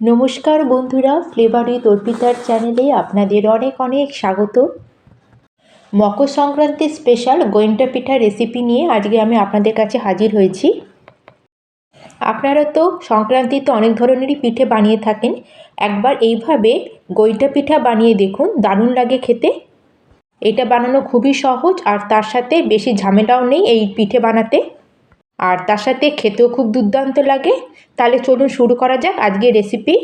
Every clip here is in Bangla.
নমস্কার বন্ধুরা, ফ্লেভার উইথ অর্পিতার চ্যানেলে আপনাদের অনেক অনেক স্বাগত। মকর সংক্রান্তির স্পেশাল গোয়েন্টা পিঠা রেসিপি নিয়ে আজকে আমি আপনাদের কাছে হাজির হয়েছি। আপনারা তো সংক্রান্তিতে অনেক ধরনেরই পিঠে বানিয়ে থাকেন, একবার এইভাবে গইটা পিঠা বানিয়ে দেখুন, দারুণ লাগে খেতে। এটা বানানো খুবই সহজ আর তার সাথে বেশি ঝামেলাও নেই এই পিঠে বানাতে। আর তার সাথে খেতেও খুব দুর্দান্ত লাগে। তাহলে চলুন শুরু করা যাক আজকের রেসিপি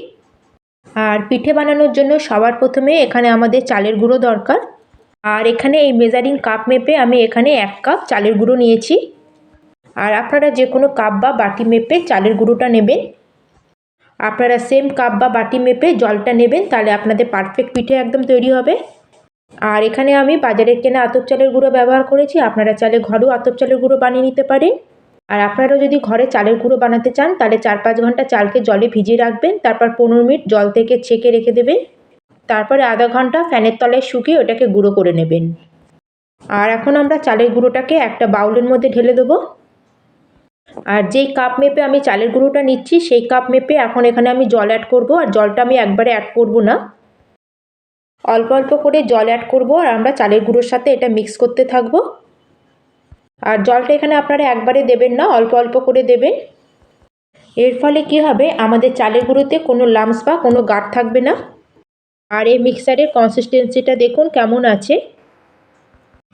আর পিঠে বানানোর জন্য সবার প্রথমে এখানে আমাদের চালের গুঁড়ো দরকার। আর এখানে এই মেজারিং কাপ মেপে আমি এখানে এক কাপ চালের গুঁড়ো নিয়েছি। আর আপনারা যে কোনো কাপ বা বাটি মেপে চালের গুঁড়োটা নেবেন। আপনারা সেম কাপ বা বাটি মেপে জলটা নেবেন, তাহলে আপনাদের পারফেক্ট পিঠে একদম তৈরি হবে। আর এখানে আমি বাজারের কেনা আতপ চালের গুঁড়ো ব্যবহার করেছি, আপনারা চালে ঘরেও আতপ চালের গুঁড়ো বানিয়ে নিতে পারেন। আর আপনারা যদি ঘরে চালের গুঁড়ো বানাতে চান, তাহলে চার পাঁচ ঘণ্টা চালকে জলে ভিজিয়ে রাখবেন, তারপর পনেরো মিনিট জল থেকে ছেঁকে রেখে দেবেন। তারপরে আধা ঘণ্টা ফ্যানের তলায় শুকিয়ে ওটাকে গুঁড়ো করে নেবেন। আর এখন আমরা চালের গুঁড়োটাকে একটা বাউলের মধ্যে ঢেলে দেবো। আর যেই কাপ মেপে আমি চালের গুঁড়োটা নিচ্ছি, সেই কাপ মেপে এখন এখানে আমি জল অ্যাড করব, আর জলটা আমি একবারে অ্যাড করব না। অল্প অল্প করে জল অ্যাড করব, আর আমরা চালের গুঁড়োর সাথে এটা মিক্স করতে থাকব। আর জলটা এখানে আপনারা একবারে দেবেন না, অল্প অল্প করে দেবেন। এর ফলে কি হবে? আমাদের চালের গুঁড়োতে কোনো লামস বা কোনো গাঢ় থাকবে না। আর এই মিক্সারের কনসিস্টেন্সিটা দেখুন কেমন আছে।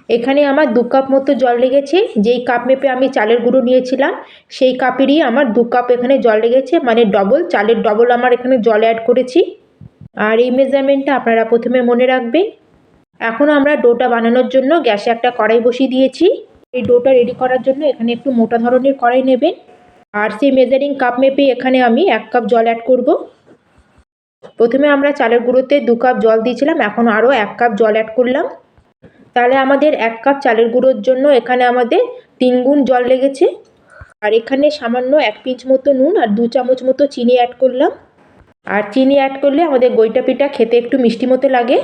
এখানে আমার দু কাপ মতো জল লেগেছে, যেই কাপ মেপে আমি চালের গুঁড়ো নিয়েছিলাম, সেই কাপেরই আমার দু কাপ এখানে জল লেগেছে মানে ডবল চালের ডবল আমার এখানে জল অ্যাড করেছি। আর এই মেজারমেন্টটা আপনারা প্রথমে মনে রাখবেন। এখন আমরা ডোটা বানানোর জন্য গ্যাসে একটা কড়াই বসিয়ে দিয়েছি। এই ডোটা রেডি করার জন্য এখানে একটু মোটা ধরনের কড়াই নেবেন। আর সেই মেজারিং কাপ মেপে এখানে আমি এক কাপ জল অ্যাড করব। প্রথমে আমরা চালের গুঁড়োতে দু কাপ জল দিয়েছিলাম, এখন আরও এক কাপ জল অ্যাড করলাম। তাহলে আমাদের এক কাপ চালের গুঁড়োর জন্য এখানে আমাদের তিন গুণ জল লেগেছে। আর এখানে সামান্য এক পিঞ্চ মতো নুন আর দু চামচ মতো চিনি অ্যাড করলাম। আর চিনি অ্যাড করলে আমাদের গইটা পিঠা খেতে একটু মিষ্টি মতো লাগে।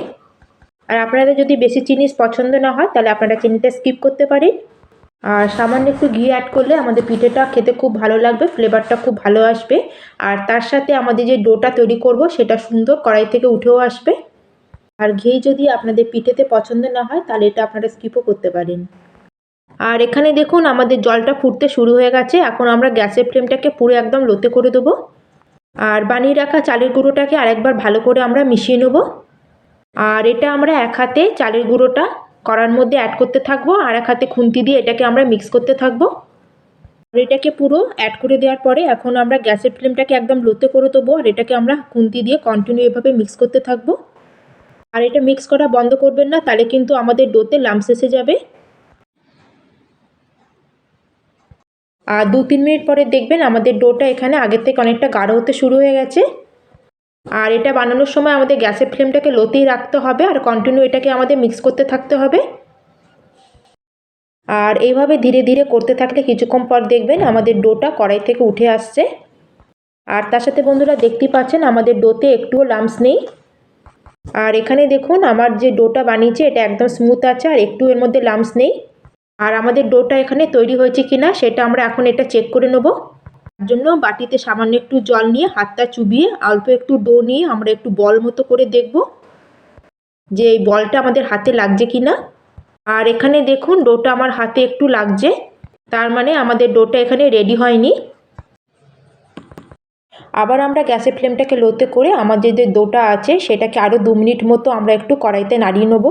আর আপনাদের যদি বেশি চিনি পছন্দ না হয়, তাহলে আপনারা চিনিটা স্কিপ করতে পারেন। আর সামান্য একটু ঘি অ্যাড করলে আমাদের পিঠেটা খেতে খুব ভালো লাগবে ফ্লেভারটা খুব ভালো আসবে। আর তার সাথে আমাদের যে ডোটা তৈরি করব, সেটা সুন্দর কড়াই থেকে উঠেও আসবে। আর ঘি যদি আপনাদের পিঠেতে পছন্দ না হয়, তাহলে এটা আপনারা স্কিপও করতে পারেন। আর এখানে দেখুন, আমাদের জলটা ফুটতে শুরু হয়ে গেছে। এখন আমরা গ্যাসের ফ্লেমটাকে পুরো একদম লোতে করে দেবো। আর বানিয়ে রাখা চালের গুঁড়োটাকে আরেকবার ভালো করে আমরা মিশিয়ে নেব। আর এটা আমরা এক হাতে চালের গুঁড়োটা কড়ার মধ্যে অ্যাড করতে থাকব, আর এক হাতে খুন্তি দিয়ে এটাকে আমরা মিক্স করতে থাকব। আর এটাকে পুরো অ্যাড করে দেওয়ার পরে এখন আমরা গ্যাসের ফ্লেমটাকে একদম লোতে করে দেবো আর এটাকে আমরা খুন্তি দিয়ে কন্টিনিউ এভাবে মিক্স করতে থাকব। আর এটা মিক্স করা বন্ধ করবেন না, তাহলে কিন্তু আমাদের ডোতে লামস এসে যাবে। আর দু তিন মিনিট পরে দেখবেন আমাদের ডোটা এখানে আগের থেকে অনেকটা গাঢ় হতে শুরু হয়ে গেছে। আর এটা বানানোর সময় আমাদের গ্যাসের ফ্লেমটাকে লোতেই রাখতে হবে আর কন্টিনিউ এটাকে আমাদের মিক্স করতে থাকতে হবে। আর এইভাবে ধীরে ধীরে করতে থাকলে কিছুক্ষণ পর দেখবেন আমাদের ডোটা কড়াই থেকে উঠে আসছে। আর তার সাথে বন্ধুরা দেখতেই পাচ্ছেন আমাদের ডোতে একটুও লামস নেই। আর এখানে দেখুন আমার যে ডোটা বানিয়েছে এটা একদম স্মুথ আছে আর একটু এর মধ্যে লামস নেই। আর আমাদের ডোটা এখানে তৈরি হয়েছে কি না সেটা আমরা এখন এটা চেক করে নেব। তার জন্য বাটিতে সামান্য একটু জল নিয়ে হাতটা চুবিয়ে, অল্প একটু ডো নিয়ে আমরা একটু বল মতো করে দেখব যে এই বলটা আমাদের হাতে লাগছে কি না আর এখানে দেখুন, ডোটা আমার হাতে একটু লাগছে, তার মানে আমাদের ডোটা এখানে রেডি হয়নি। আবার আমরা গ্যাসের ফ্লেমটাকে লোতে করে আমাদের যে ডোটা আছে, সেটাকে আরও দু মিনিট মতো আমরা একটু কড়াইতে নাড়িয়ে নেব।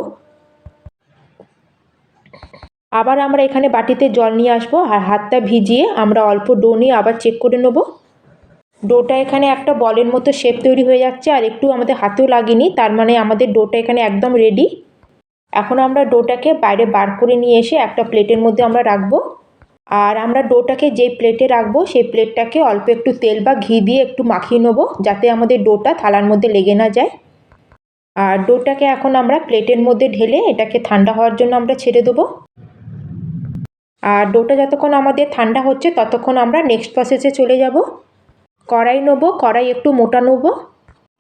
আবার আমরা এখানে বাটিতে জল নিয়ে আসব আর হাতটা ভিজিয়ে আমরা অল্প ডো নিয়ে আবার চেক করে নেব। ডোটা এখানে একটা বলের মতো শেপ তৈরি হয়ে যাচ্ছে আর একটু আমাদের হাতেও লাগেনি, তার মানে আমাদের ডোটা এখানে একদম রেডি এখন আমরা ডোটাকে বাইরে বার করে নিয়ে এসে একটা প্লেটের মধ্যে আমরা রাখব। আর আমরা ডোটাকে যে প্লেটে রাখব, সেই প্লেটটাকে অল্প একটু তেল বা ঘি দিয়ে একটু মাখিয়ে নেব, যাতে আমাদের ডোটা থালার মধ্যে লেগে না যায়। আর ডোটাকে এখন আমরা প্লেটের মধ্যে ঢেলে এটাকে ঠান্ডা হওয়ার জন্য আমরা ছেড়ে দেবো। আর ডোটা যতক্ষণ আমাদের ঠান্ডা হচ্ছে, ততক্ষণ আমরা নেক্সট প্রসেসে চলে যাব। কড়াই নেব, কড়াই একটু মোটা নেব।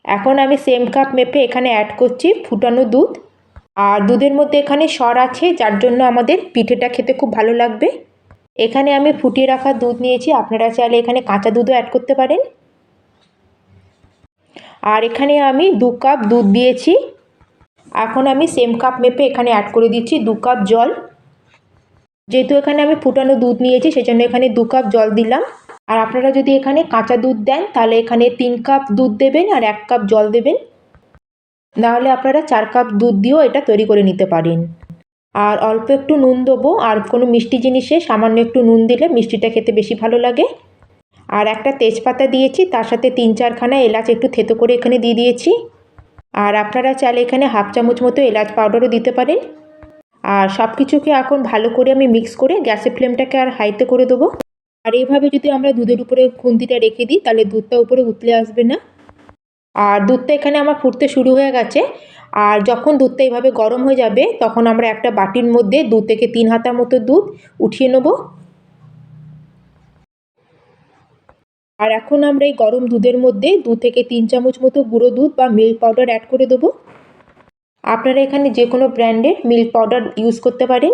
এখন আমি সেম কাপ মেপে এখানে অ্যাড করছি ফুটানো দুধ। আর দুধের মধ্যে এখানে সর আছে, যার জন্য আমাদের পিঠেটা খেতে খুব ভালো লাগবে। এখানে আমি ফুটিয়ে রাখা দুধ নিয়েছি, আপনারা চাইলে এখানে কাঁচা দুধও অ্যাড করতে পারেন। আর এখানে আমি দু কাপ দুধ দিয়েছি। এখন আমি সেম কাপ মেপে এখানে অ্যাড করে দিচ্ছি দু কাপ জল। যেহেতু এখানে আমি ফুটানো দুধ নিয়েছি, সেজন্য এখানে দু কাপ জল দিলাম। আর আপনারা যদি এখানে কাঁচা দুধ দেন, তাহলে এখানে তিন কাপ দুধ দেবেন আর এক কাপ জল দেবেন। নাহলে আপনারা চার কাপ দুধ দিয়েও এটা তৈরি করে নিতে পারেন। আর অল্প একটু নুন দেবো, আর কোনো মিষ্টি জিনিসে সামান্য একটু নুন দিলে মিষ্টিটা খেতে বেশি ভালো লাগে। আর একটা তেজপাতা দিয়েছি, তার সাথে তিন চারখানা এলাচ একটু থেতো করে এখানে দিয়ে দিয়েছি। আর আপনারা চাইলে এখানে হাফ চামচ মতো এলাচ পাউডারও দিতে পারেন। আর সব কিছুকে এখন ভালো করে আমি মিক্স করে গ্যাসের ফ্লেমটাকে আর হাইতে করে দেবো। আর এইভাবে যদি আমরা দুধের উপরে খুন্তিটা রেখে দিই, তাহলে দুধটা উপরে উতলে আসবে না। আর দুধটা এখানে আমার ফুটতে শুরু হয়ে গেছে। আর যখন দুধটা এইভাবে গরম হয়ে যাবে, তখন আমরা একটা বাটির মধ্যে দু থেকে তিন হাতা মতো দুধ উঠিয়ে নেব। আর এখন আমরা এই গরম দুধের মধ্যে দু থেকে তিন চামচ মতো গুঁড়ো দুধ বা মিল্ক পাউডার অ্যাড করে দেবো। আপনারা এখানে যে কোনো ব্র্যান্ডের মিল্ক পাউডার ইউজ করতে পারেন।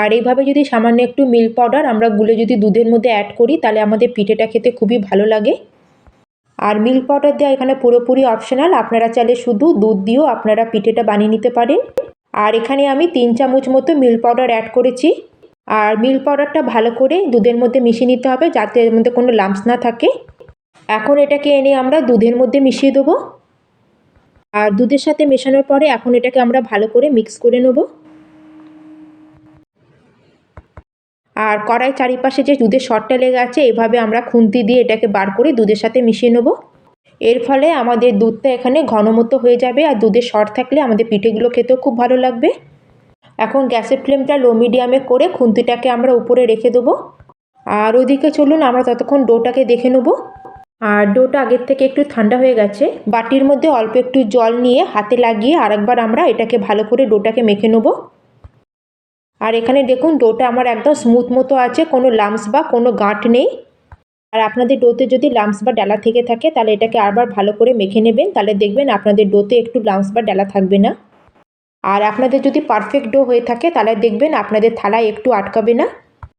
আর এইভাবে যদি সামান্য একটু মিল্ক পাউডার আমরা গুলে যদি দুধের মধ্যে অ্যাড করি, তাহলে আমাদের পিঠেটা খেতে খুবই ভালো লাগে। আর মিল্ক পাউডার দেওয়া এখানে পুরোপুরি অপশনাল, আপনারা চাইলে শুধু দুধ দিয়েও আপনারা পিঠেটা বানিয়ে নিতে পারেন। আর এখানে আমি তিন চামচ মতো মিল্ক পাউডার অ্যাড করেছি। আর মিল্ক পাউডারটা ভালো করে দুধের মধ্যে মিশিয়ে নিতে হবে, যাতে এর মধ্যে কোনো লাম্পস না থাকে। এখন এটাকে এনে আমরা দুধের মধ্যে মিশিয়ে দেবো। আর দুধের সাথে মেশানোর পরে এখন এটাকে আমরা ভালো করে মিক্স করে নেব। আর কড়াই চারিপাশে যে দুধের শটটা লেগে আছে, এভাবে আমরা খুন্তি দিয়ে এটাকে বার করে দুধের সাথে মিশিয়ে নেব। এর ফলে আমাদের দুধটা এখানে ঘনমতো হয়ে যাবে আর দুধের শর্ট থাকলে আমাদের পিঠেগুলো খেতেও খুব ভালো লাগবে। এখন গ্যাসের ফ্লেমটা লো মিডিয়ামে করে খুন্তিটাকে আমরা উপরে রেখে দেবো। আর ওদিকে চলুন, আমরা ততক্ষণ ডোটাকে দেখে নেব। আর ডোটা আগের থেকে একটু ঠান্ডা হয়ে গেছে। বাটির মধ্যে অল্প একটু জল নিয়ে হাতে লাগিয়ে আরেকবার আমরা এটাকে ভালো করে ডোটাকে মেখে নেব। আর এখানে দেখুন, ডোটা আমার একদম স্মুথ মতো আছে, কোনো লাম্পস বা কোনো গাঁট নেই। আর আপনাদের ডোতে যদি লাম্পস বা ডালা থেকে থাকে, তাহলে এটাকে আবার ভালো করে মেখে নেবেন। তাহলে দেখবেন আপনাদের ডোতে একটু লাম্পস বা ডালা থাকবে না। আর আপনাদের যদি পারফেক্ট ডো হয়ে থাকে, তাহলে দেখবেন আপনাদের থালায় একটু আটকাবে না।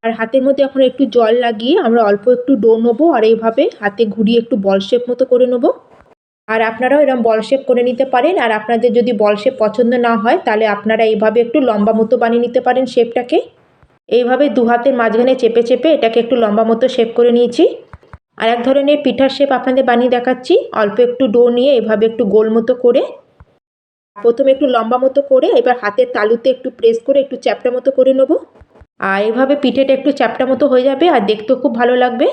আর হাতের মধ্যে এখন একটু জল লাগিয়ে আমরা অল্প একটু ডো নেব আর এইভাবে হাতে ঘুরিয়ে একটু বল শেপ মতো করে নেব। আর আপনারাও এরকম বল শেপ করে নিতে পারেন। আর আপনাদের যদি বল শেপ পছন্দ না হয়, তাহলে আপনারা এইভাবে একটু লম্বা মতো বানিয়ে নিতে পারেন শেপটাকে। এইভাবে দু হাতের মাঝখানে চেপে চেপে এটাকে একটু লম্বা মতো শেপ করে নিয়েছি। আর এক ধরনের পিঠার শেপ আপনাদের বানিয়ে দেখাচ্ছি। অল্প একটু ডো নিয়ে এভাবে একটু গোল মতো করে। প্রথমে একটু লম্বা মতো করে, এবার হাতের তালুতে একটু প্রেস করে একটু চ্যাপটা মতো করে নেব। আর এভাবে পিঠেটা একটু চ্যাপটা মতো হয়ে যাবে আর দেখতেও খুব ভালো লাগবে।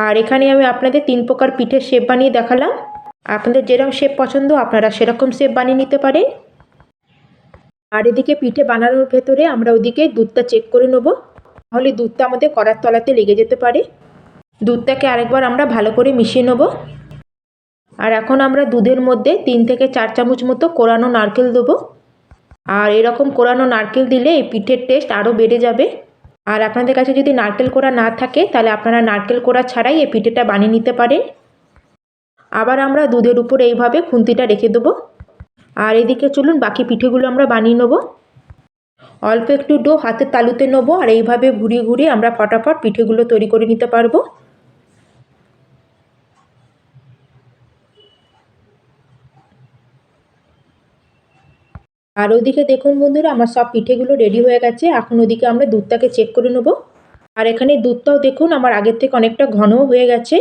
আর এখানে আমি আপনাদের তিন প্রকার পিঠের শেপ বানিয়ে দেখালাম। আপনাদের যেরকম শেপ পছন্দ, আপনারা সেরকম শেপ বানিয়ে নিতে পারেন। আর এদিকে পিঠে বানানোর ভেতরে আমরা ওদিকে দুধটা চেক করে নেব। তাহলে দুধটা আমাদের কড়ার তলাতে লেগে যেতে পারে। দুধটাকে আরেকবার আমরা ভালো করে মিশিয়ে নেব। আর এখন আমরা দুধের মধ্যে তিন থেকে চার চামচ মতো কোরানো নারকেল দেবো। আর এরকম কোরানো নারকেল দিলে এই পিঠের টেস্ট আরও বেড়ে যাবে। আর আপনাদের কাছে যদি নারকেল কোড়া না থাকে, তাহলে আপনারা নারকেল কোড়া ছাড়াই এই পিঠেটা বানিয়ে নিতে পারেন। আবার আমরা দুধের উপর এইভাবে খুন্তিটা রেখে দেবো। আর এদিকে চলুন বাকি পিঠেগুলো আমরা বানিয়ে নেব। অল্প একটু ডো হাতের তালুতে নেব আর এইভাবে ঘুরিয়ে ঘুরিয়ে আমরা ফটাফট পিঠেগুলো তৈরি করে নিতে পারব। আর ওদিকে দেখুন বন্ধুরা, আমার সব পিঠেগুলো রেডি হয়ে গেছে। এখন ওদিকে আমরা দুধটাকে চেক করে নেব। আর এখানে দুধটাও দেখুন, আমার আগের থেকে অনেকটা ঘনও হয়ে গেছে।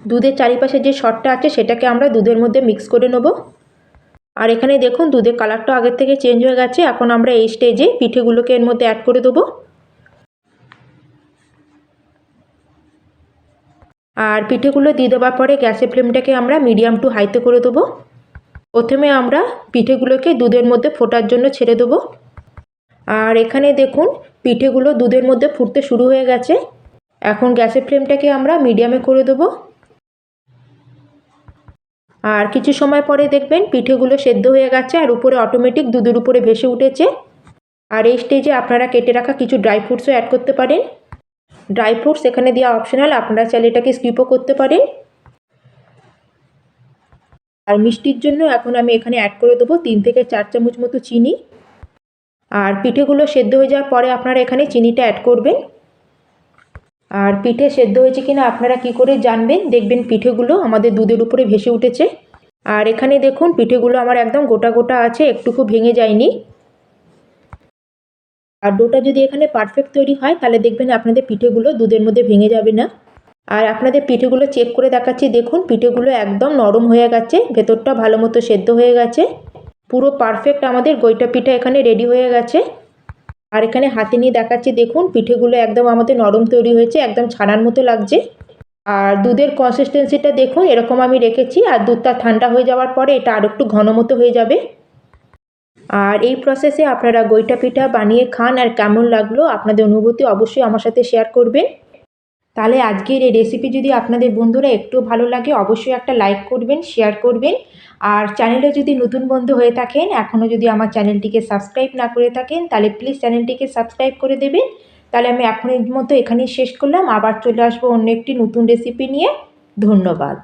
দুধের চারিপাশে যে শটটা আছে, সেটাকে আমরা দুধের মধ্যে মিক্স করে নেব। আর এখানে দেখুন, দুধের কালারটা আগের থেকে চেঞ্জ হয়ে গেছে। এখন আমরা এই স্টেজে পিঠেগুলোকে এর মধ্যে অ্যাড করে দেবো। আর পিঠেগুলো দিয়ে দেওয়ার পরে গ্যাসের ফ্লেমটাকে আমরা মিডিয়াম টু হাইতে করে দেবো। প্রথমে আমরা পিঠেগুলোকে দুধের মধ্যে ফোটার জন্য ছেড়ে দেবো। আর এখানে দেখুন, পিঠেগুলো দুধের মধ্যে ফুটতে শুরু হয়ে গেছে। এখন গ্যাসের ফ্লেমটাকে আমরা মিডিয়ামে করে দেবো। আর কিছু সময় পরে দেখবেন, পিঠেগুলো সেদ্ধ হয়ে গেছে আর উপরে অটোমেটিক দুধের উপরে ভেসে উঠেছে। আর এই স্টেজে আপনারা কেটে রাখা কিছু ড্রাই ফ্রুটসও অ্যাড করতে পারেন। ড্রাই ফ্রুটস এখানে দেওয়া অপশনাল আপনারা চাইলে এটাকে স্কিপও করতে পারেন। আর মিষ্টির জন্য এখন আমি এখানে অ্যাড করে দেবো তিন থেকে চার চামচ মতো চিনি। আর পিঠেগুলো সেদ্ধ হয়ে যাওয়ার পরে আপনারা এখানে চিনিটা অ্যাড করবেন। আর পিঠে সেদ্ধ হয়েছে কিনা আপনারা কি করে জানবেন, দেখবেন পিঠেগুলো আমাদের দুধের উপরে ভেসে উঠেছে। আর এখানে দেখুন, পিঠেগুলো আমার একদম গোটা গোটা আছে, একটুকু ভেঙে যায়নি। আর ডোটা যদি এখানে পারফেক্ট তৈরি হয়, তাহলে দেখবেন আপনাদের পিঠেগুলো দুধের মধ্যে ভেঙে যাবে না। আর আপনাদের পিঠেগুলো চেক করে দেখাচ্ছি। দেখুন, পিঠেগুলো একদম নরম হয়ে গেছে, ভেতরটা ভালো মতো সেদ্ধ হয়ে গেছে। পুরো পারফেক্ট আমাদের গইটা পিঠা এখানে রেডি হয়ে গেছে। আর এখানে হাতে নিয়ে দেখাচ্ছি, দেখুন, পিঠেগুলো একদম আমাদের নরম তৈরি হয়েছে, একদম ছানার মতো লাগছে। আর দুধের কনসিস্টেন্সিটা দেখুন, এরকম আমি রেখেছি, আর দুধটা ঠান্ডা হয়ে যাওয়ার পরে এটা আর একটু ঘন মতো হয়ে যাবে। আর এই প্রসেসে আপনারা গইটা পিঠা বানিয়ে খান, আর কেমন লাগল আপনাদের অনুভূতি অবশ্যই আমার সাথে শেয়ার করবেন। তাহলে আজকের এই রেসিপি যদি আপনাদের বন্ধুরা একটু ভালো লাগে, অবশ্যই একটা লাইক করবেন শেয়ার করবেন। আর চ্যানেলে যদি নতুন বন্ধু হয়ে থাকেন, এখনও যদি আমার চ্যানেলটিকে সাবস্ক্রাইব না করে থাকেন, তাহলে প্লিজ চ্যানেলটিকে সাবস্ক্রাইব করে দেবেন। তাহলে আমি এখনের মতো এখানেই শেষ করলাম। আবার চলে আসব অন্য একটি নতুন রেসিপি নিয়ে। ধন্যবাদ।